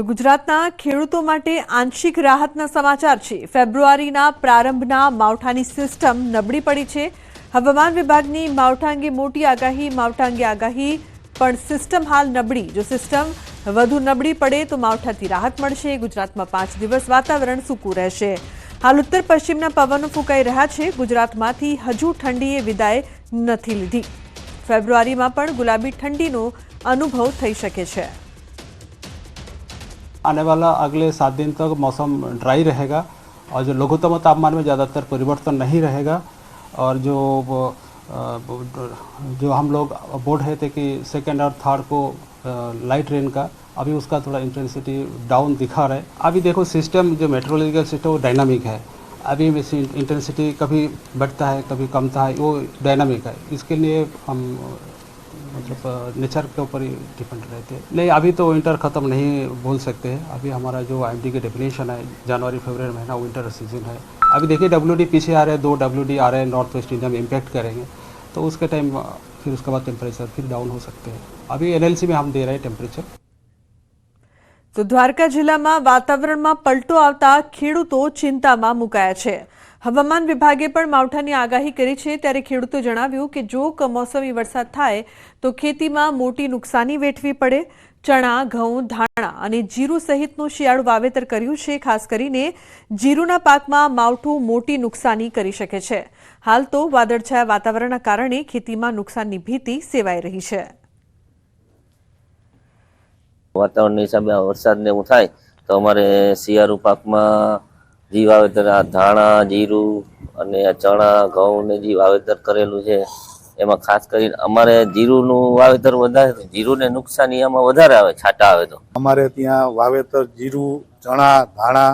તો ગુજરાતના ખેડૂતો માટે આંશિક રાહતના સમાચાર છે. ફેબ્રુઆરીના પ્રારંભના માવઠાની સિસ્ટમ નબળી પડી છે. હવામાન વિભાગની માવઠા અંગે મોટી આગાહી, માવઠા અંગે આગાહી, પણ સિસ્ટમ હાલ નબળી. જો સિસ્ટમ વધુ નબળી પડે તો માવઠાથી રાહત મળશે. ગુજરાતમાં પાંચ દિવસ વાતાવરણ સૂકું રહેશે. હાલ ઉત્તર પશ્ચિમના પવનો ફૂંકાઈ રહ્યા છે. ગુજરાતમાંથી હજુ ઠંડીએ વિદાય નથી લીધી. ફેબ્રુઆરીમાં પણ ગુલાબી ઠંડીનો અનુભવ થઈ શકે છે. आने वाला अगले सात दिन तक मौसम ड्राई रहेगा और जो लघुतम तापमान में ज़्यादातर परिवर्तन नहीं रहेगा और जो जो हम लोग बोर्ड है थे कि सेकेंड और थर्ड को लाइट रेन का, अभी उसका थोड़ा इंटेंसिटी डाउन दिखा रहा है। अभी देखो सिस्टम जो मेट्रोलॉजिकल सिस्टम वो डायनामिक है। अभी इंटेंसिटी कभी बढ़ता है, कभी कमता है, वो डायनामिक है। इसके लिए हम मतलब नेचर के ऊपर ही डिपेंड रहते हैं। नहीं, अभी तो विंटर ख़त्म नहीं बोल सकते हैं। अभी हमारा जो आई एम डी की डेफिनेशन है जनवरी फेबर महीना विंटर सीज़न है। अभी देखिए डब्ल्यू डी पीछे आ रहे हैं, दो डब्ल्यू डी आ रहे हैं नॉर्थ वेस्ट इंडिया में इम्पैक्ट करेंगे। तो उसके टाइम फिर उसके बाद टेम्परेचर फिर डाउन हो सकते हैं। अभी एनएलसी में हम दे रहे हैं टेम्परेचर તો દ્વારકા જિલ્લામાં વાતાવરણમાં પલટો આવતા ખેડૂતો ચિંતામાં મુકાયા છે. હવામાન વિભાગે પણ માવઠાની આગાહી કરી છે. ત્યારે ખેડૂતો જણાવ્યું કે જો કમોસમી વરસાદ થાય, તો ખેતીમાં મોટી નુકસાની વેઠવી પડે. ચણા, ઘઉં, ધાણા અને જીરું સહિતનું શિયાળુ વાવેતર કર્યું છે. ખાસ કરીને જીરુના પાકમાં માવઠું મોટી નુકસાની કરી શકે છે. હાલ તો વાદળછાયા વાતાવરણના કારણે ખેતીમાં નુકસાનની ભીતિ સેવાઈ રહી છે. વાતાવરણના હિસાબે આ વરસાદ એવું થાય, તો અમારે શિયાળુ પાકમાં જે વાવેતર, આ ધાણા, જીરું અને આ ચણા ઘઉં ને જે વાવેતર કરેલું છે, એમાં ખાસ કરીને અમારે જીરુંનું વાવેતર વધારે તો જીરુંને નુકસાની આમાં વધારે આવે, છાંટા આવે તો. અમારે ત્યાં વાવેતર જીરું, ચણા, ધાણા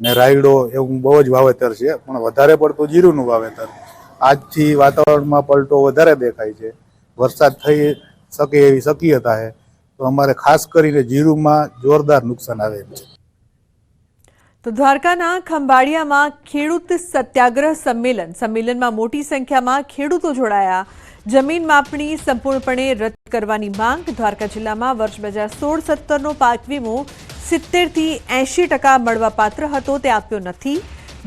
ને રાયડો એવું બહુ જ વાવેતર છે, પણ વધારે પડતું જીરુંનું વાવેતર. આજથી વાતાવરણમાં પલટો વધારે દેખાય છે. વરસાદ થઈ શકે એવી શક્યતા છે. તો અમારે ખાસ કરીને જીરુંમાં જોરદાર નુકસાન આવે છે. તો દ્વારકાના ખંભાળિયામાં ખેડૂત સત્યાગ્રહ સંમેલન, સંમેલનમાં મોટી સંખ્યામાં ખેડૂતો જોડાયા. જમીન માપણી સંપૂર્ણપણે રદ કરવાની માંગ દ્વારકા જિલ્લામાં વર્ષ બે હજાર સોળ સત્તરનો પાક વીમો સિત્તેરથી એંશી ટકા મળવાપાત્ર હતો, તે આપ્યો નથી.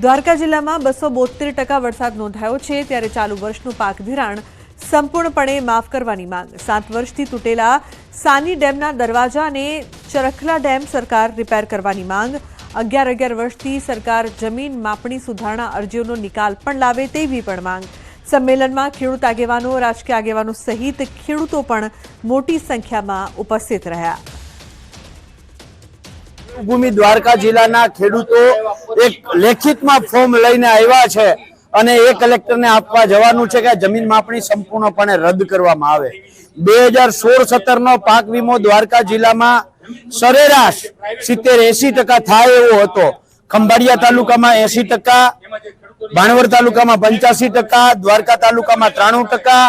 દ્વારકા જિલ્લામાં બસો બોતેર ટકા વરસાદ નોંધાયો છે, ત્યારે ચાલુ વર્ષનું પાક ધિરાણ સંપૂર્ણપણે માફ કરવાની માંગ. સાત વર્ષથી તૂટેલા સાની ડેમના દરવાજા અને ચરખલા ડેમ સરકાર રિપેર કરવાની માંગ. અગિયાર અગિયાર વર્ષથી સરકાર જમીન માપણી સુધારણા અરજીઓનો નિકાલ પણ લાવે તેવી પણ માંગ. સંમેલનમાં ખેડૂત આગેવાનો, રાજકીય આગેવાનો સહિત ખેડૂતો પણ મોટી સંખ્યામાં ઉપસ્થિત રહ્યા. ભૂમિ દ્વારકા જિલ્લાના ખેડૂતો એક લેખિતમાં ફોર્મ લઈને આવ્યા છે. અને એ કલેક્ટરને આપવા જવાનું છે કે જમીન માપણી સંપૂર્ણપણે રદ કરવામાં આવે. બે હજાર સોળ સત્તર નો પાક વીમો દ્વારકા જિલ્લામાં સરેરાશ સિત્તેર એસી ટકા થાય એવો હતો. ખંભાળિયા તાલુકામાં એસી ટકા, ભાણવડ તાલુકામાં પંચ્યાસી ટકા, દ્વારકા તાલુકામાં ત્રાણું ટકા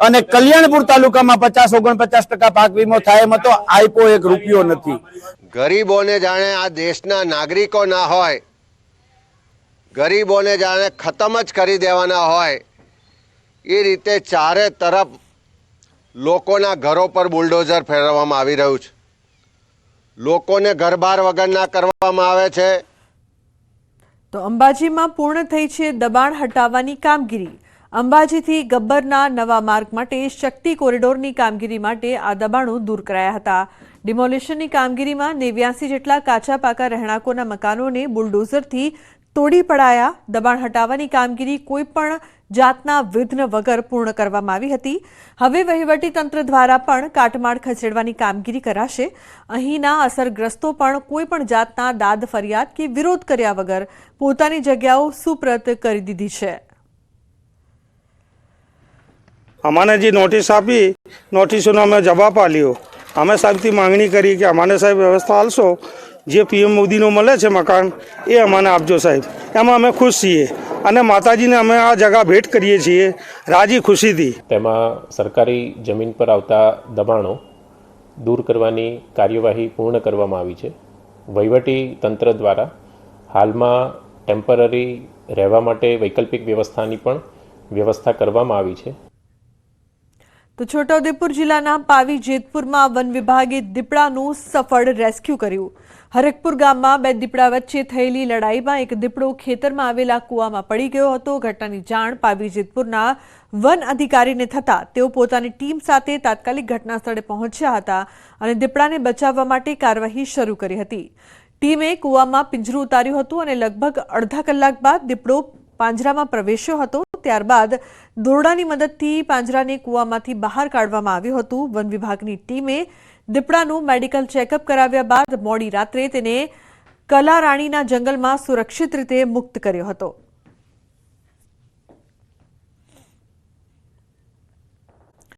અને કલ્યાણપુર તાલુકામાં પચાસ, ઓગણપચાસ ટકા પાક વીમો થાય એમ હતો. આપ્યો એક રૂપિયો નથી. ગરીબોને જાણે આ દેશના નાગરિકો ના હોય. ગરીબોને જાણે ખતમ જ કરી દેવાના હોય, એ રીતે ચારે તરફ લોકોના ઘરો પર બુલડોઝર ફેરવવામાં આવી રહ્યું છે. લોકોને ઘરબાર વગરના કરવામાં આવે છે. તો અંબાજીમાં પૂર્ણ થઈ છે દબાણ હટાવવાની કામગીરી. અંબાજીથી ગબ્બરના નવા માર્ગ માટે શક્તિ કોરિડોરની કામગીરી માટે આ દબાણો દૂર કરાયા હતા. ડિમોલિશનની કામગીરીમાં નેવ્યાસી જેટલા કાચા પાકા રહેણાંકોના મકાનોને બુલડોઝરથી તોડી પડાયા. દબાણ હટાવવાની કામગીરી કોઈ પણ જાતના વિઘ્ન વગર પૂર્ણ કરવામાં આવી હતી. હવે વહીવટી તંત્ર દ્વારા પણ કાટમાળ ખસેડવાની કામગીરી કરાશે. અહીંના અસરગ્રસ્તો પણ કોઈ પણ જાતના દાદ, ફરિયાદ કે વિરોધ કર્યા વગર પોતાની જગ્યાઓ સુપ્રત કરી દીધી છે. અમાને જે નોટિસ આપી, નોટિસોનો અમે જવાબ આપ્યો. અમે સાહેબથી માંગણી કરી કે અમાને સાહેબ વ્યવસ્થા આલશો. જે પીએમ મોદીનો મળે છે મકાન, એ અમને આપજો સાહેબ. એમાં અમે ખુશ છીએ અને માતાજીને અમે આ જગા ભેટ કરીએ છીએ રાજી ખુશીથી. તેમાં સરકારી જમીન પર આવતા દબાણો દૂર કરવાની કાર્યવાહી પૂર્ણ કરવામાં આવી છે. વહીવટી તંત્ર દ્વારા હાલમાં ટેમ્પરરી રહેવા માટે વૈકલ્પિક વ્યવસ્થાની પણ વ્યવસ્થા કરવામાં આવી છે. તો છોટાઉદેપુર જિલ્લાના પાવી જેતપુરમાં વન વિભાગે દીપડાનું સફળ રેસ્ક્યુ કર્યું. હરકપુર ગામમાં બે દીપડા વચ્ચે થયેલી લડાઈમાં એક દીપડો ખેતરમાં આવેલા કૂવામાં પડી ગયો હતો. ઘટનાની જાણ પાવી જેતપુરના વન અધિકારીને થતાં તેઓ પોતાની ટીમ સાથે તાત્કાલિક ઘટના સ્થળે પહોંચ્યા હતા અને દીપડાને બચાવવા માટે કાર્યવાહી શરૂ કરી હતી. ટીમે કૂવામાં પિંજરું ઉતાર્યું હતું અને લગભગ અડધા કલાક બાદ દીપડો પાંજરામાં પ્રવેશ્યો હતો. ત્યારબાદ દોરડાની મદદથી પાંજરાને કૂવામાંથી બહાર કાઢવામાં આવ્યું હતું. વન વિભાગની ટીમે દીપડાનું મેડિકલ ચેકઅપ કરાવ્યા બાદ મોડી રાત્રે તેને કલારાણીના જંગલમાં સુરક્ષિત રીતે મુક્ત કર્યો હતો.